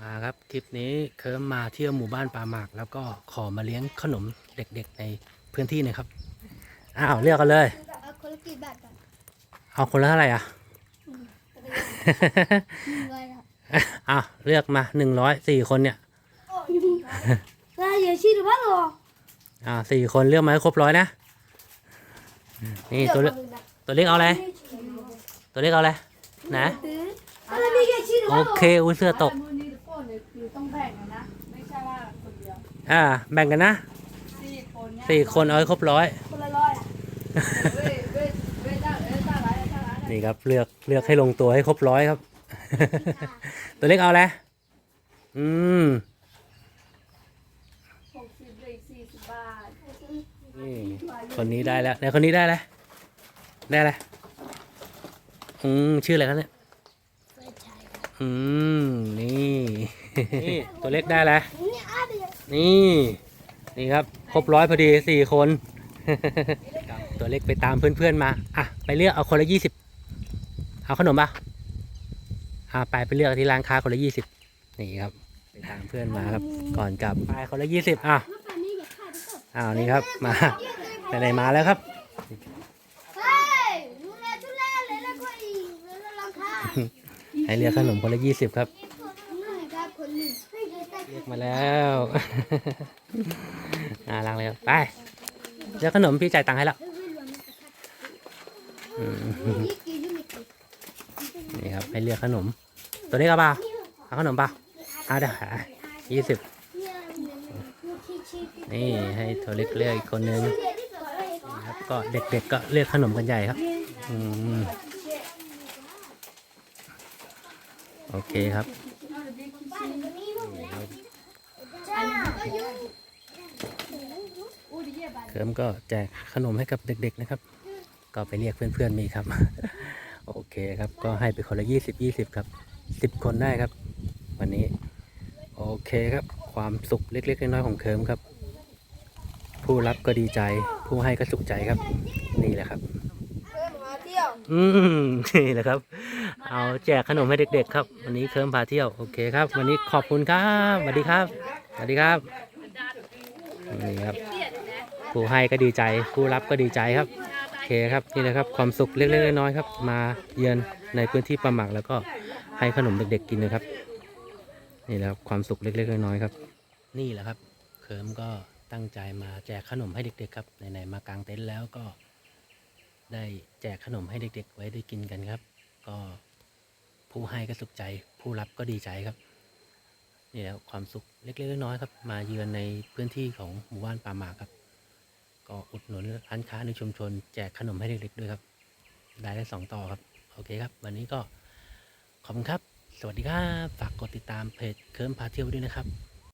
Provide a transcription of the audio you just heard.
มาครับคลิปนี้เคิร์มมาเที่ยวหมู่บ้านปลาหมาก แล้วก็ขอมาเลี้ยงขนมเด็กๆในพื้นที่นะครับ อ้าวเลือกกันเลย เอาคนละกี่บาทก่นเอาคนละเท่าไหร่อะ หนึ่งร้อยครัอ้าวเลือกมาหนึ่งร้อยสี่คนเนี่ยโอ้ยลาเยชีหรือว่าหรออ้าวสี่คนเลือกมาให้ครบร้อยนะ นี่ตัวเลือกตัวเล็กเอาอะไร ตัวเล็กเอาอะไรนะ อะไรมีเยชีหรือโอว่าหรอเคอุ้ยเสื้อตก เองแบ่งกันนะ ไม่ใช่ว่าคนเดียวอ่า แบ่งกันนะสี่คนเนี่ยสี่คนเอาให้ครบร้อย คนละร้อยอะเว้ยเว้ยเว้ยจ้าเอ้ยจ้าไรจ้าไรเนี่ยนี่ครับเลือกเลือกให้ลงตัวให้ครบร้อยครับ ตัวเล็กเอาอะไรอืมหกสิบเหลยสี่สิบบาทนี่คนนี้ได้แล้วในคนนี้ได้แล้วได้แล้วอืมชื่ออะไรครับเนี่ยอืม นี่ นี่ตัวเล็กได้แล้วนี่อาเดียนี่ นี่ครับ ครบร้อยพอดีสี่คน ตัวเล็กไปตามเพื่อนๆมา อะ ไปเลือกเอาคนละยี่สิบเอาขนมปะอะไปไปเลือกที่ร้านค้าคนละยี่สิบนี่ครับ ไปตามเพื่อนมาครับ ก่อนกลับไปคนละยี่สิบอะมาป่านนี้อย่าขาดก็อ้าวนี่ครับ มาไหนๆมาแล้วครับเฮ้ยดูแลดูแลเลยแล้วก็อีกแล้วราคาให้เลือกขนมคนละยี่สิบครับ มาแล้วอ่าล้างเลยครับไปเลือกขนมพี่จ่ายตังค์ให้แล้วนี่ครับให้เลือกขนม ตัวนี้ก็เปล่าเอาขนมเปล่าเอาเดี๋ยวยี่สิบนี่ให้ตัวเล็กเลือกอีกคนนึงครับก็เด็กๆก็เลือกขนมกันใหญ่ครับอืมโอเคครับ เคิร์มก็แจกขนมให้กับเด็กๆนะครับ ก็ไปเรียกเพื่อนๆมีครับ โอเคครับ ก็ให้ไปคนละยี่สิบยี่สิบครับสิบคนได้ครับ วันนี้ โอเคครับ ความสุขเล็กๆน้อยๆของเคิร์มครับ ผู้รับก็ดีใจ ผู้ให้ก็สุขใจครับ นี่แหละครับมาเที่ยวอืมนี่แหละครับ เอาแจกขนมให้เด็กๆ ครับ วันนี้เคิร์มพาเที่ยว โอเคครับ วันนี้ขอบคุณครับสวัสดีครับ สวัสดีครับนี่ครับผู้ให้ก็ดีใจผู้รับก็ดีใจครับโอเคครับนี่นะครับความสุขเล็กๆน้อยๆครับ มาเยือนในพื้นที่ประหมักแล้วก็ให้ขนมเด็ก ๆ กินนะครับ นี่แหละครับความสุขเล็กๆน้อยๆครับ นี่แหละครับเคิร์มก็ตั้งใจมาแจกขนมให้เด็ก ๆ ครับไหนๆมากางเต็นท์แล้วก็ ได้แจกขนมให้เด็ก ๆ ไว้ได้กินกันครับ ก็ผู้ให้ก็สุขใจ ผู้รับก็ดีใจครับ นี่แหละความสุขเล็กๆน้อยๆครับ มาเยือนในพื้นที่ของหมู่บ้านป่าหมากครับ ก็อุดหนุนร้านค้าในชุมชนแจกขนมให้เด็กๆด้วยครับ ได้ได้สองต่อครับโอเคครับ วันนี้ก็ขอบคุณครับ สวัสดีครับฝากกดติดตามเพจเคิร์มพาเที่ยวด้วยนะครับ